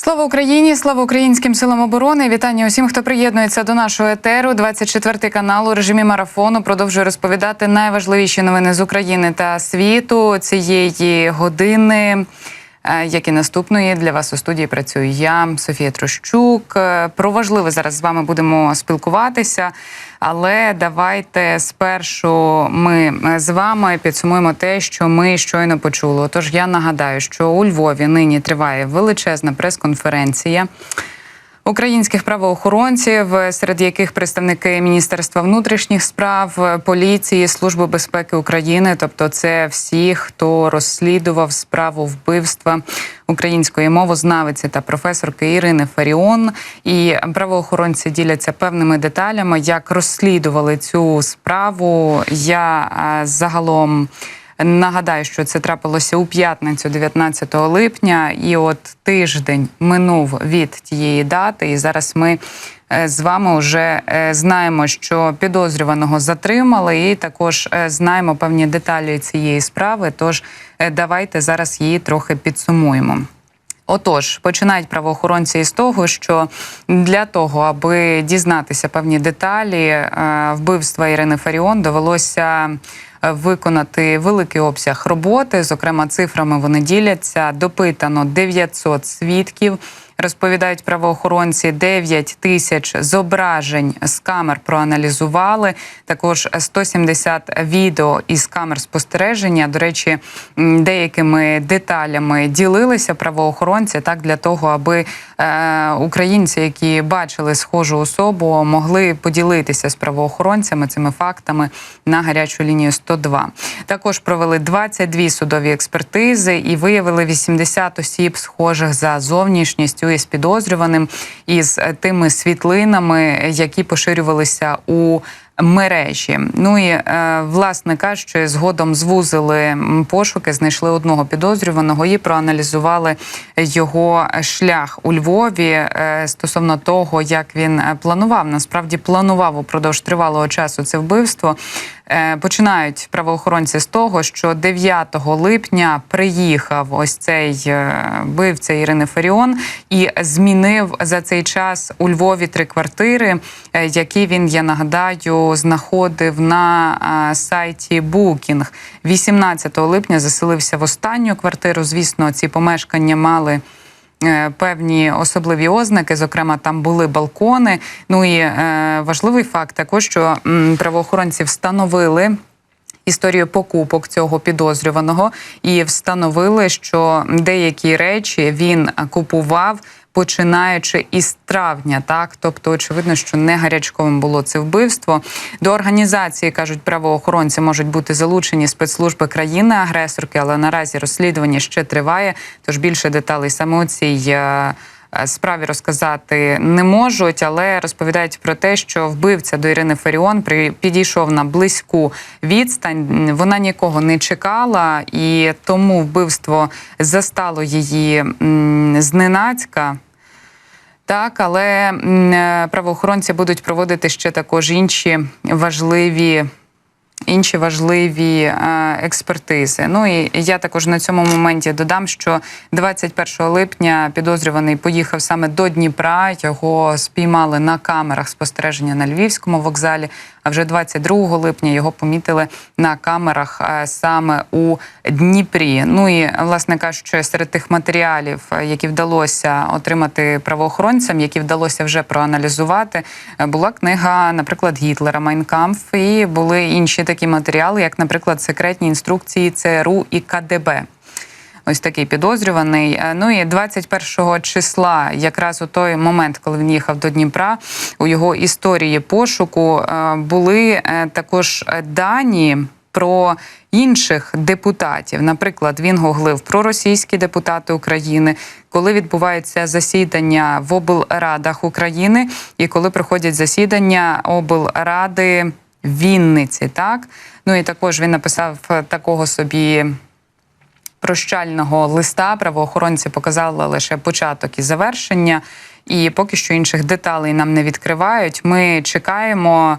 Слава Україні! Слава українським силам оборони! Вітання усім, хто приєднується до нашого етеру. 24 канал у режимі марафону продовжує розповідати найважливіші новини з України та світу цієї години. Е, Як і наступної для вас у студії працюю я, Софія Трощук. Е, Про важливе зараз з вами будемо спілкуватися. Але давайте спершу ми е, з вами підсумуємо те, що ми щойно почули. Отож, я нагадаю, що у Львові нині триває величезна прес-конференція українських правоохоронців, серед яких представники Міністерства внутрішніх справ, поліції, служби безпеки України, тобто це всі, хто розслідував справу вбивства української мовознавиці та професорки Ірини Фаріон. І правоохоронці діляться певними деталями, як розслідували цю справу. Я загалом. Нагадаю, що це трапилося у п'ятницю, 19 липня, і от тиждень минув від тієї дати. І зараз ми е, з вами вже е, знаємо, що підозрюваного затримали, і також е, знаємо певні деталі цієї справи. Тож давайте зараз її трохи підсумуємо. Отож, починають правоохоронці із того, що для того, аби дізнатися певні деталі вбивства Ірини Фаріон, довелося виконати великий обсяг роботи. Зокрема, цифрами вони діляться. Допитано 900 свідків. Розповідають правоохоронці, 9 тисяч зображень з камер проаналізували. Також 170 відео із камер спостереження. До речі, деякими деталями ділилися правоохоронці так для того, аби е, українці, які бачили схожу особу, могли поділитися з правоохоронцями цими фактами на гарячу лінію 102. Також провели 22 судові експертизи і виявили 80 осіб, схожих за зовнішністю із підозрюваним із е, тими світлинами, які поширювалися у мережі. Ну і е, власне кажучи, згодом звузили пошуки, знайшли одного підозрюваного і проаналізували його шлях у Львові е, стосовно того, як він планував. Насправді планував упродовж тривалого часу це вбивство. Е, Починають правоохоронці з того, що 9 липня приїхав ось цей е, вбивця Ірини Фаріон і змінив за цей час у Львові три квартири, е, які він, я нагадаю, знаходив на сайті Booking. 18 липня заселився в останню квартиру. Звісно, ці помешкання мали. Е, Певні особливі ознаки, зокрема, там були балкони. Ну і е, важливий факт також, що правоохоронці встановили. Історію покупок цього підозрюваного і встановили, що деякі речі він купував починаючи із травня, так тобто, очевидно, що не гарячковим було це вбивство. До організації кажуть, правоохоронці можуть бути залучені спецслужби країни-агресорки, але наразі розслідування ще триває. Тож більше деталей саме у цій. Е, Справі розказати не можуть, але розповідають про те, що вбивця до Ірини Фаріон підійшов на близьку відстань. Вона нікого не чекала, і тому вбивство застало її зненацька. Так, але е, правоохоронці будуть проводити ще також інші важливі. Інші важливі е, експертизи. Ну і я також на цьому моменті додам, що 21 липня підозрюваний поїхав саме до Дніпра. Його спіймали на камерах спостереження на Львівському вокзалі. А вже 22 липня його помітили на камерах е, саме у Дніпрі. Ну і власне кажучи, серед тих матеріалів, е, які вдалося отримати правоохоронцям, які вдалося вже проаналізувати, е, була книга, наприклад, Гітлера Майнкамф, і були інші такі матеріали, як, наприклад, секретні інструкції ЦРУ і КДБ. Ось такий підозрюваний. Е, Ну і 21 числа, якраз у той момент, коли він їхав до Дніпра, у його історії пошуку е, були е, також дані. Про інших депутатів, наприклад, він гуглив про російські депутати України, коли відбуваються засідання в облрадах України, і коли проходять засідання облради Вінниці. Так ну і також він написав такого собі прощального листа правоохоронці показали лише початок і завершення, і поки що інших деталей нам не відкривають. Ми чекаємо.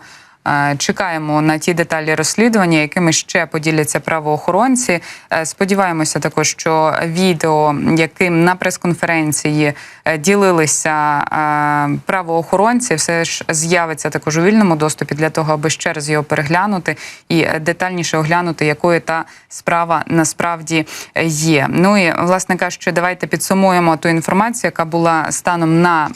Е, Чекаємо на ті деталі розслідування, якими ще поділяться правоохоронці. Е, Сподіваємося також, що відео, яким на прес-конференції е, ділилися правоохоронці, все ж з'явиться також у вільному доступі для того, аби ще раз його переглянути і детальніше оглянути, якою та справа насправді є. Ну і власне кажучи, давайте підсумуємо ту інформацію, яка була станом на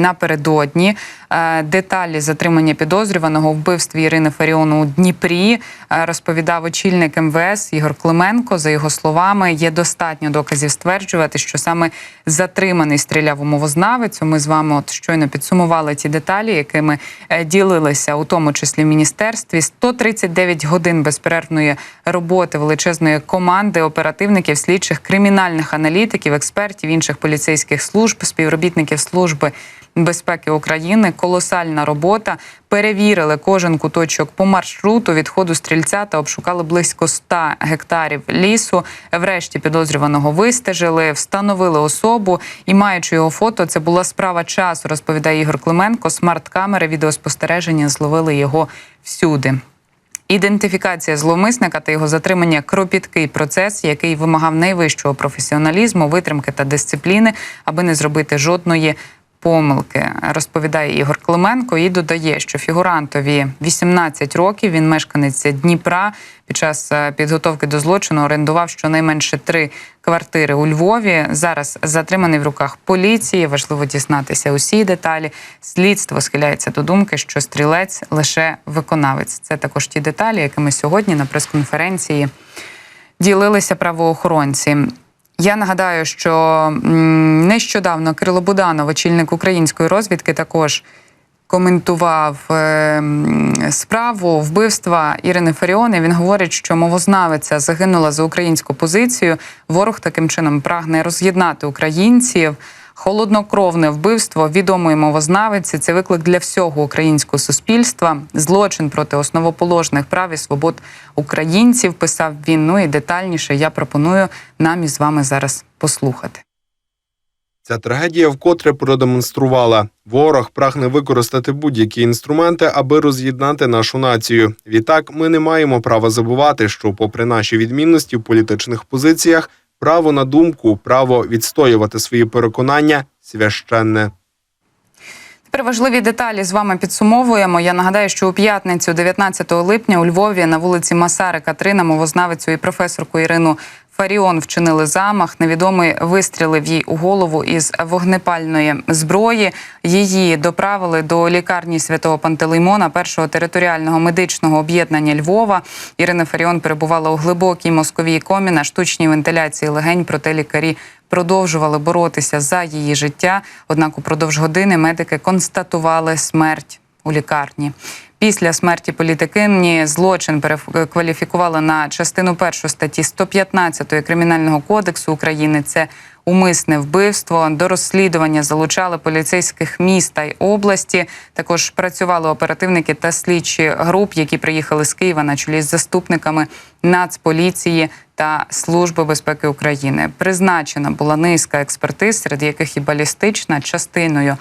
напередодні. Е, Деталі затримання підозрюваного вбивстві Ірини Фаріон у Дніпрі е, розповідав очільник МВС Ігор Клименко. За його словами, є достатньо доказів стверджувати, що саме затриманий стріляв у мовознавицю. Ми з вами от щойно підсумували ті деталі, якими е, ділилися, у тому числі в міністерстві. 139 годин безперервної роботи величезної команди оперативників, слідчих, кримінальних аналітиків, експертів, інших поліцейських служб, співробітників служби безпеки України. Колосальна робота. Перевірили кожен куточок по маршруту відходу стрільця та обшукали близько 100 гектарів лісу. Врешті підозрюваного вистежили, встановили особу і, маючи його фото, це була справа часу. Розповідає Ігор Клименко. Смарт-камери відеоспостереження зловили його всюди. Ідентифікація зловмисника та його затримання кропіткий процес, який вимагав найвищого професіоналізму, витримки та дисципліни, аби не зробити жодної помилки, розповідає Ігор Клименко і додає, що фігурантові 18 років. Він мешканець Дніпра. Під час е, підготовки до злочину орендував щонайменше три квартири у Львові. Зараз затриманий в руках поліції. Важливо дізнатися усі деталі. Слідство схиляється до думки, що стрілець лише виконавець. Це також ті деталі, якими сьогодні на прес-конференції ділилися правоохоронці. Я нагадаю, що нещодавно Кирило Буданов, очільник української розвідки, також коментував е, справу вбивства Ірини Фаріони. Він говорить, що мовознавиця загинула за українську позицію. Ворог таким чином прагне роз'єднати українців. Холоднокровне вбивство відомої мовознавиці це виклик для всього українського суспільства. Злочин проти основоположних прав і свобод українців. Писав він. Ну і детальніше я пропоную нам із вами зараз послухати. Ця трагедія вкотре продемонструвала. Ворог прагне використати будь-які інструменти, аби роз'єднати нашу націю. Відтак, ми не маємо права забувати, що, попри наші відмінності в політичних позиціях, право на думку, право відстоювати свої переконання священне. Тепер важливі деталі з вами підсумовуємо. Я нагадаю, що у п'ятницю, 19 липня, у Львові на вулиці Масарика 3 на мовознавицю і професорку Ірину Фаріон вчинили замах. Невідомий вистрілив їй у голову із вогнепальної зброї. Її доправили до лікарні святого Пантелеймона, першого територіального медичного об'єднання Львова. Ірина Фаріон перебувала у глибокій мозковій комі на штучній вентиляції легень, проте лікарі продовжували боротися за її життя. Однак упродовж години медики констатували смерть у лікарні. Після смерті політикині злочин перекваліфікували на частину першу статті 115 Кримінального кодексу України. Це умисне вбивство. До розслідування залучали поліцейських міст та й області. Також працювали оперативники та слідчі груп, які приїхали з Києва на чолі з заступниками Нацполіції та Служби безпеки України. Призначена була низка експертиз, серед яких і балістична частиною.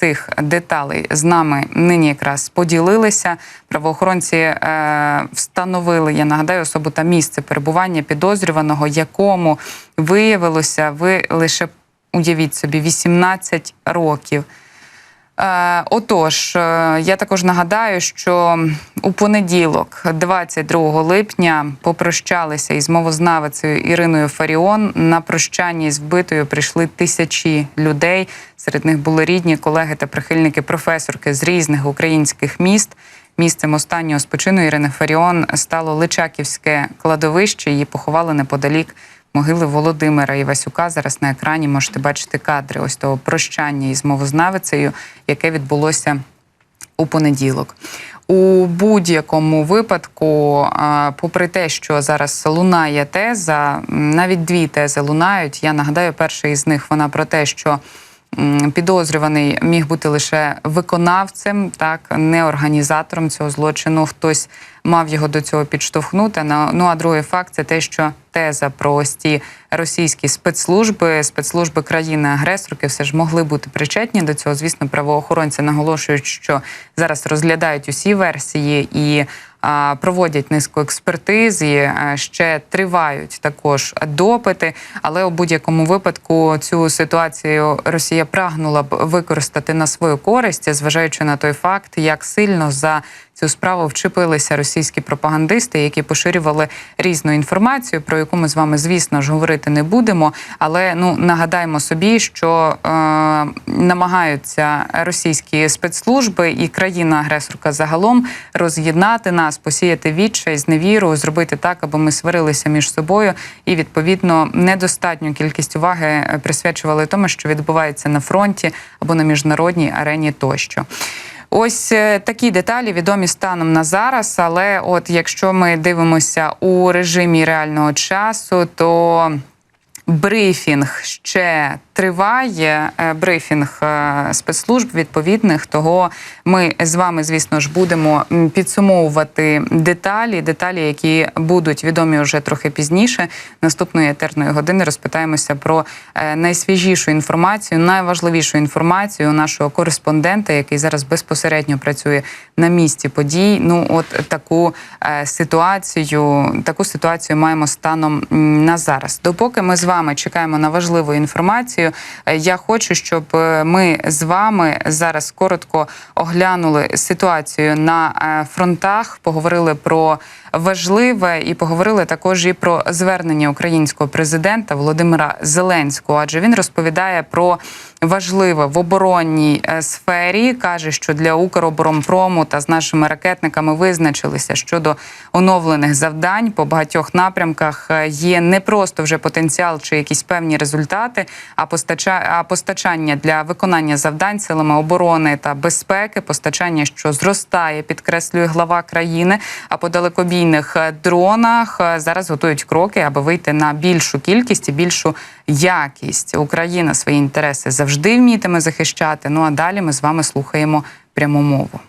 Цих деталей з нами нині якраз поділилися. Правоохоронці е, встановили, я нагадаю, особу та місце перебування підозрюваного, якому виявилося, ви лише уявіть собі 18 років. Е, Отож, е, я також нагадаю, що у понеділок, 22 липня, попрощалися із мовознавицею Іриною Фаріон. На прощанні з вбитою прийшли тисячі людей. Серед них були рідні, колеги та прихильники професорки з різних українських міст. Місцем останнього спочину Ірини Фаріон стало Личаківське кладовище. Її поховали неподалік могили Володимира Івасюка. Зараз на екрані можете бачити кадри ось того прощання із мовознавицею, яке відбулося у понеділок. У будь-якому випадку, попри те, що зараз лунає теза, навіть дві тези лунають. Я нагадаю, перша із них вона про те, що підозрюваний міг бути лише виконавцем, так не організатором цього злочину. Хтось мав його до цього підштовхнути. Ну а другий факт це те, що теза про ось ті російські спецслужби, спецслужби країни-агресорки все ж могли бути причетні до цього. Звісно, правоохоронці наголошують, що зараз розглядають усі версії і проводять низку експертиз, і ще тривають також допити. Але у будь-якому випадку цю ситуацію Росія прагнула б використати на свою користь, зважаючи на той факт, як сильно за цю справу вчепилися російські пропагандисти, які поширювали різну інформацію, про яку ми з вами, звісно ж, говорити не будемо. Але ну нагадаємо собі, що е, намагаються російські спецслужби і країна-агресорка загалом роз'єднати нас, посіяти відчай, зневіру, зробити так, аби ми сварилися між собою, і відповідно недостатню кількість уваги е, присвячували тому, що відбувається на фронті або на міжнародній арені тощо. Ось е, такі деталі відомі станом на зараз. Але от якщо ми дивимося у режимі реального часу, то брифінг ще триває. е, Брифінг е, спецслужб відповідних. Того ми з вами, звісно ж, будемо підсумовувати деталі, деталі, які будуть відомі вже трохи пізніше. Наступної етерної години розпитаємося про е, найсвіжішу інформацію, найважливішу інформацію нашого кореспондента, який зараз безпосередньо працює на місці подій. Ну, от таку ситуацію, таку ситуацію маємо станом на зараз. Допоки ми з вами чекаємо на важливу інформацію, е, я хочу, щоб е, ми з вами зараз коротко оглянули ситуацію на е, фронтах, поговорили про важливе і поговорили також і про звернення українського президента Володимира Зеленського, адже він розповідає про важливе в оборонній е, сфері. каже, що для Укроборонпрому та з нашими ракетниками визначилися щодо оновлених завдань по багатьох напрямках. е, Є не просто вже потенціал чи якісь певні результати, а постача... постачання для виконання завдань силами оборони та безпеки, постачання, що зростає, підкреслює глава країни. А по далекобійних е, дронах е, зараз готують кроки, аби вийти на більшу кількість і більшу якість. Україна свої інтереси завжди вмітиме захищати. Ну а далі ми з вами слухаємо пряму мову.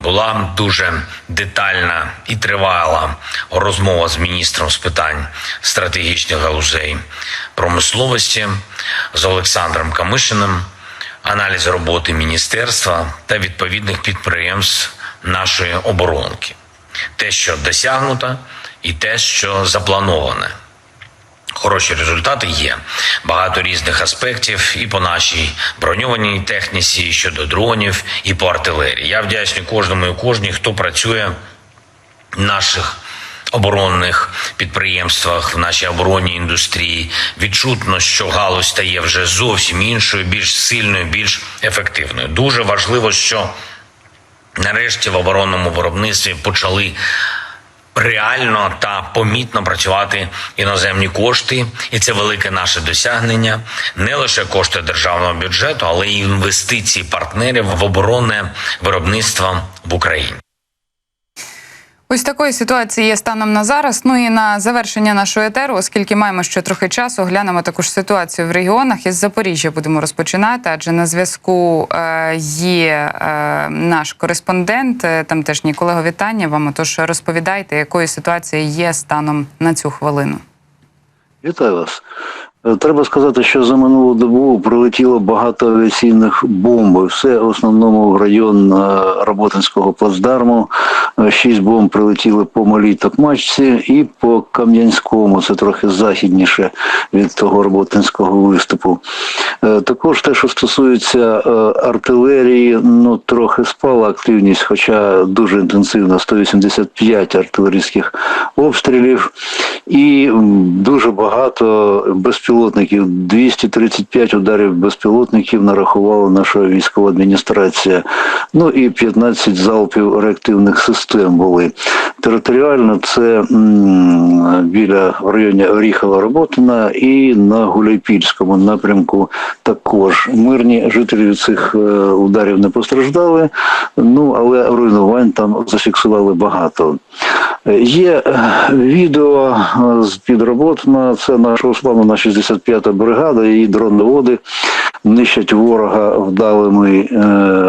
Була дуже детальна і тривала розмова з міністром з питань стратегічних галузей промисловості з Олександром Камишиним, аналіз роботи міністерства та відповідних підприємств нашої оборонки, те, що досягнуто, і те, що заплановане. Хороші результати є. Багато різних аспектів і по нашій броньованій техніці, і щодо дронів, і по артилерії. Я вдячний кожному і кожній, хто працює в наших оборонних підприємствах, в нашій оборонній індустрії. Відчутно, що галузь стає вже зовсім іншою, більш сильною, більш ефективною. Дуже важливо, що нарешті в оборонному виробництві почали реально та помітно працювати іноземні кошти, і це велике наше досягнення. Не лише кошти державного бюджету, але й інвестиції партнерів в оборонне виробництво в Україні. Ось такої ситуації є станом на зараз. Ну і на завершення нашого етеру, оскільки маємо ще трохи часу, глянемо також ситуацію в регіонах. Із Запоріжжя будемо розпочинати, адже на зв'язку е, є е, наш кореспондент. е, Там теж Ніколего, вітання вам. Отож, розповідайте, якою ситуацією є станом на цю хвилину. Вітаю вас. Е, Треба сказати, що за минулу добу прилетіло багато авіаційних бомб. Все в основному в район е, Роботинського плацдарму. Е, Шість бомб прилетіли по малій Токмачці і по Кам'янському. Це трохи західніше від того Роботинського виступу. Також те, що стосується артилерії, ну трохи спала активність, хоча дуже інтенсивно 185 артилерійських обстрілів, і дуже багато безпілотників. 235 ударів безпілотників нарахувала наша військова адміністрація. Ну і 15 залпів реактивних систем були. Територіально це біля районі Оріхова Роботина і на Гуляйпільському напрямку також. Мирні жителі цих е, ударів не постраждали, ну але руйнувань там зафіксували багато. Є е, відео е, з підроботна. Це наша славна 65-та бригада, її дроноводи нищать ворога вдалими е,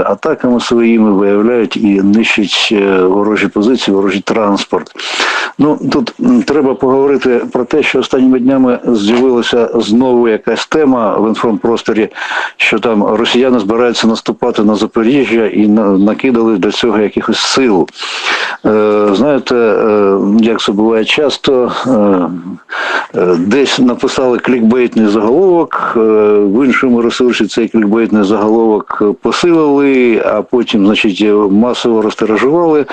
атаками своїми, виявляють і нищать ворожі позиції, ворожий транспорт. Ну тут треба поговорити про те, що останніми днями з'явилася знову якась тема в інформпросторі, що там росіяни збираються наступати на Запоріжжя і накидали для цього якихось сил. Е, знаєте, е, як це буває часто, е, десь написали клікбейтний заголовок, в іншому ресурсі цей клікбейтний заголовок посилили, а потім, значить, масово розтиражували.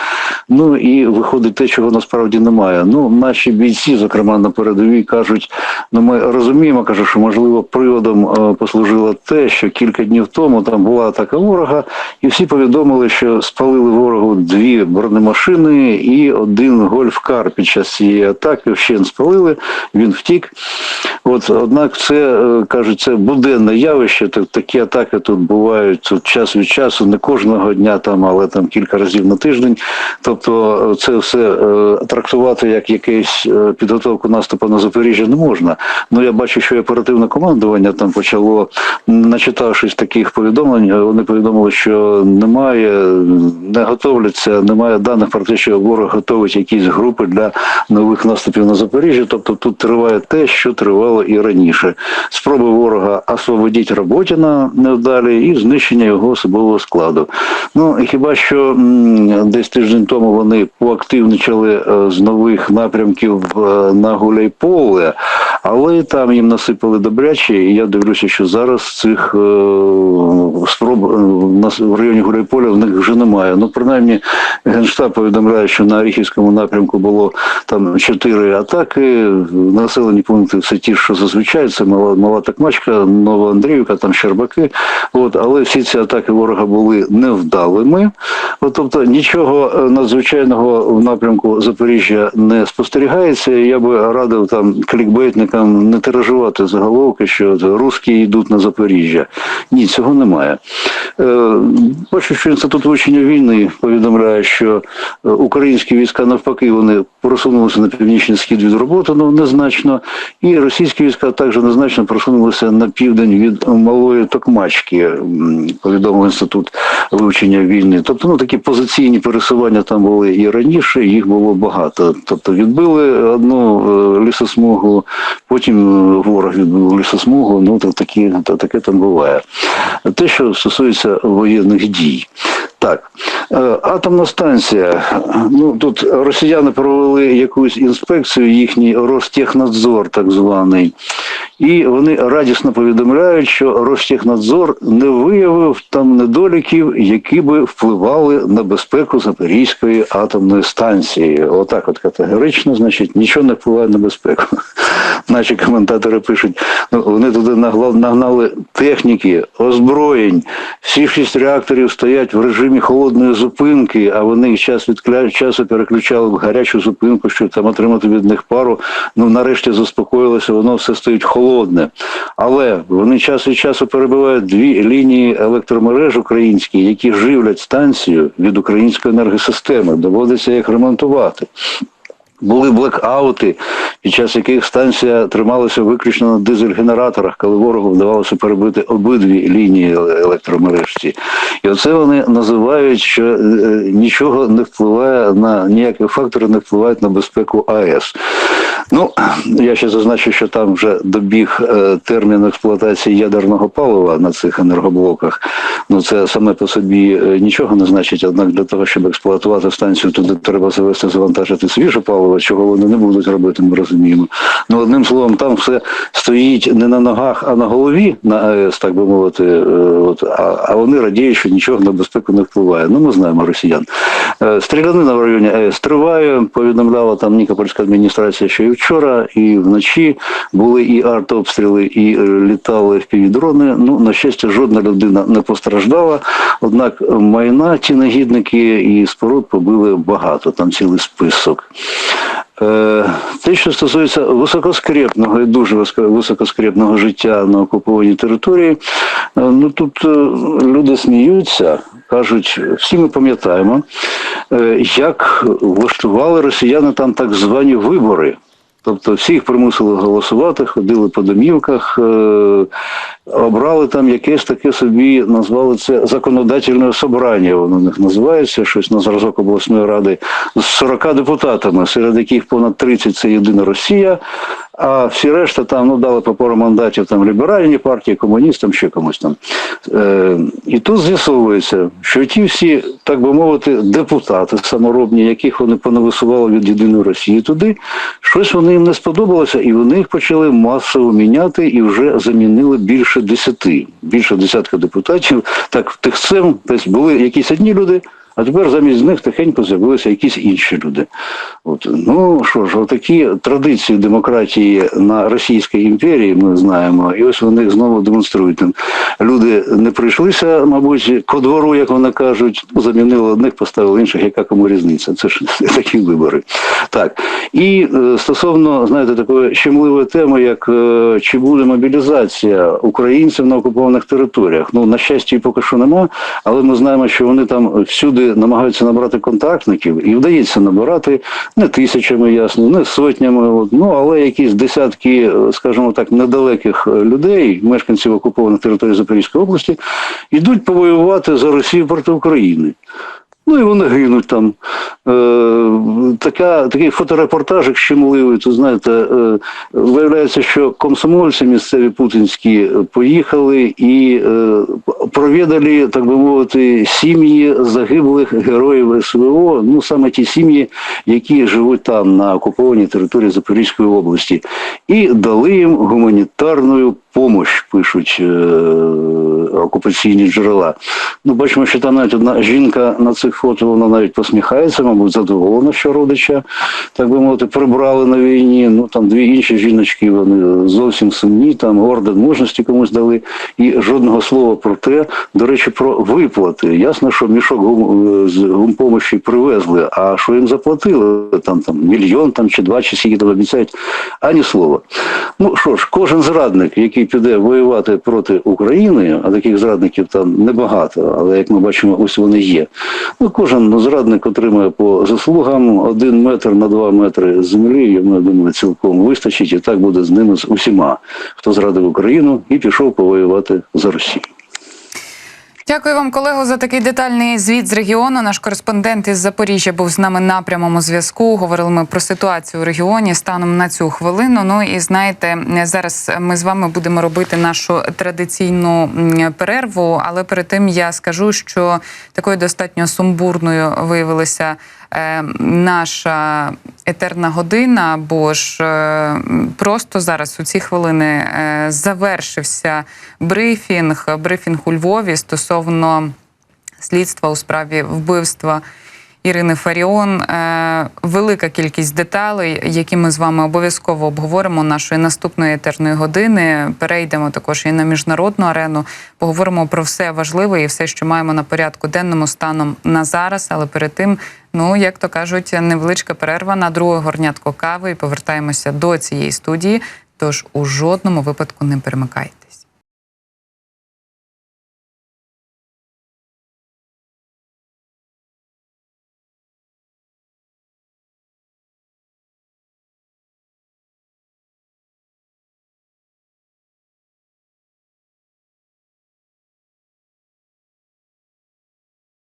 Ну і виходить те, чого насправді немає. Ну, наші бійці, зокрема на передовій, кажуть, ну ми розуміємо, кажу, що можливо приводом е, послужило те, що кілька днів тому там була атака ворога, і всі повідомили, що спалили ворогу дві бронемашини і один гольф-кар під час цієї атаки. Вщен спалили, він втік. От, однак, це е, кажуть, це буденне явище. Такі атаки тут бувають тут час від часу, не кожного дня, там, але там кілька разів на тиждень. Тобто, е, це все е, трактувати як якусь е, підготовку наступу на Запоріжжя не можна. Ну я бачу, що оперативне командування там почало, начитавшись таких повідомлень, вони повідомили, що немає, не готовляться, немає даних про те, що ворог готовить якісь групи для нових наступів на Запоріжжя. Тобто тут триває те, що тривало і раніше. Спроби ворога освободити Роботіна невдалі і знищення його особового складу. Ну хіба що десь тиждень тому вони поактивничали е, з нових напрямків е, на Гуляйполе, але там їм насипали добряче, і я дивлюся, що зараз цих е, спроб е, в районі Гуляйполя в них вже немає. Ну, принаймні, Генштаб повідомляє, що на Оріхівському напрямку було там чотири атаки. Населені пункти все ті, що зазвичай, це мала, мала Такмачка, Нова Андріївка, там Щербаки. От, але всі ці атаки ворога були невдалими. От, тобто нічого надзвичайного в напрямку Запоріжжя не спостерігається. Я би радив там клікбейтникам не тиражувати заголовки, що русські йдуть на Запоріжжя. Ні, цього немає. Е, Бачу, що інститут вивчення війни повідомляє, що е, українські війська навпаки вони просунулися на північний схід від роботи, ну незначно, і російські війська також незначно просунулися на південь від малої Токмачки, повідомив інститут вивчення війни. Тобто, ну такі позиційні пересування там були і раніше, їх було багато. Тобто відбили одну е, лісосмугу, потім е, ворог відбив лісосмугу. Ну то такі, таке там буває. Те, що стосується воєнних дій. Так, е, атомна станція. Ну тут росіяни провели якусь інспекцію, їхній Ростехнадзор, так званий, і вони радісно повідомляють, що Ростехнадзор не виявив там недоліків, які би впливали на безпеку Запорізької атомної станції. Отак, от категорично, значить, нічого не впливає на безпеку. Наші коментатори пишуть, ну вони туди нагнали техніки, озброєнь. Всі шість реакторів стоять в режимі холодної зупинки, а вони час від часу переключали в гарячу зупинку, щоб там отримати від них пару. Ну нарешті заспокоїлося, воно все стоїть холодне. Але вони час від часу перебивають дві лінії електромереж українські, які живлять станцію від української енергосистеми. Доводиться їх ремонтувати. Були блекаути, під час яких станція трималася виключно на дизель-генераторах, коли ворогу вдавалося перебити обидві лінії електромережці. І оце вони називають, що е, нічого не впливає на ніякі фактори не впливають на безпеку АЕС. Ну, я ще зазначу, що там вже добіг е, термін експлуатації ядерного палива на цих енергоблоках. Ну це саме по собі е, нічого не значить. Однак для того, щоб експлуатувати станцію, туди треба завести, завантажити свіже паливо, чого вони не будуть робити, ми розуміємо. Ну одним словом, там все стоїть не на ногах, а на голові на АЕС, так би мовити. е, От а, а вони радіють, що нічого на безпеку не впливає. Ну ми знаємо росіян. Стрілянина в районі АЕС триває. Повідомляла там Нікопольська адміністрація, що і вчора, і вночі були і артобстріли, і е, літали впівдрони. Ну на щастя, жодна людина не постраждала. Однак майна ті негідники і споруд побили багато. Там цілий список. Е, Те, що стосується високоскрепного і дуже високо- високоскрепного життя на окупованій території, е, ну тут люди сміються, кажуть, всі ми пам'ятаємо, як влаштували росіяни там так звані вибори. Тобто всіх примусили голосувати, ходили по домівках, е, обрали там якесь таке собі, назвали це законодательне собрання. Воно у них називається щось на зразок обласної ради з 40 депутатами, серед яких понад 30 це єдина Росія. А всі решта там ну дали по пару мандатів там ліберальні партії, комуністам, ще комусь там. Е, і тут з'ясовується, що ті всі, так би мовити, депутати саморобні, яких вони понависували від єдиної Росії туди, щось вони їм не сподобалося, і вони їх почали масово міняти і вже замінили більше десяти, більше десятка депутатів. Так тихцем десь були якісь одні люди. А тепер замість них тихенько з'явилися якісь інші люди. От ну що ж, такі традиції демократії на Російській імперії ми знаємо, і ось вони знову демонструють. Люди не прийшлися, мабуть, ко двору, як вони кажуть, замінили одних, поставили інших, яка кому різниця. Це ж такі вибори. Так. І е, стосовно, знаєте, такої щемливої теми, як е, чи буде мобілізація українців на окупованих територіях. Ну, на щастя, поки що нема, але ми знаємо, що вони там всюди намагаються набрати контактників, і вдається набирати не тисячами, ясно, не сотнями, от, ну але якісь десятки, е, скажімо так, недалеких е, людей, мешканців окупованих територій Запорізької області, йдуть повоювати за Росію проти України. Ну і вони гинуть там. Е, така, такий фоторепортажик щемливий, то знаєте, е, виявляється, що комсомольці місцеві путінські поїхали і е, провідали, так би мовити, сім'ї загиблих героїв СВО, ну саме ті сім'ї, які живуть там на окупованій території Запорізької області, і дали їм гуманітарну помощь, пишуть е, окупаційні джерела. Ну, бачимо, що там навіть одна жінка на цих фото, вона навіть посміхається, мабуть, задоволена, що родича, так би мовити, прибрали на війні. Ну там дві інші жіночки, вони зовсім сумні, там орден мужності комусь дали, і жодного слова про те, до речі, про виплати. Ясно, що мішок гум, з гумпомощі привезли, а що їм заплатили? Там там мільйон там чи два, чи скільки там обіцяють, ані слова. Ну що ж, кожен зрадник, який піде воювати проти України, а таких зрадників там небагато, але як ми бачимо, ось вони є. Ну, кожен ну, зрадник отримує по заслугам один метр на два метри землі. Йому я думаю, цілком вистачить, і так буде з ними з усіма, хто зрадив Україну і пішов повоювати за Росію. Дякую вам, колего, за такий детальний звіт з регіону. Наш кореспондент із Запоріжжя був з нами на прямому зв'язку. Говорили ми про ситуацію у регіоні станом на цю хвилину. Ну і знаєте, зараз ми з вами будемо робити нашу традиційну перерву. Але перед тим я скажу, що такою достатньо сумбурною виявилася наша етерна година, бо ж е, просто зараз у ці хвилини е, завершився брифінг, брифінг у Львові стосовно слідства у справі вбивства. Ірини Фаріон, Е, велика кількість деталей, які ми з вами обов'язково обговоримо нашої наступної етерної години. Перейдемо також і на міжнародну арену. Поговоримо про все важливе і все, що маємо на порядку денному станом на зараз. Але перед тим, ну як то кажуть, невеличка перерва на друге горнятко кави. І повертаємося до цієї студії. Тож у жодному випадку не перемикайте.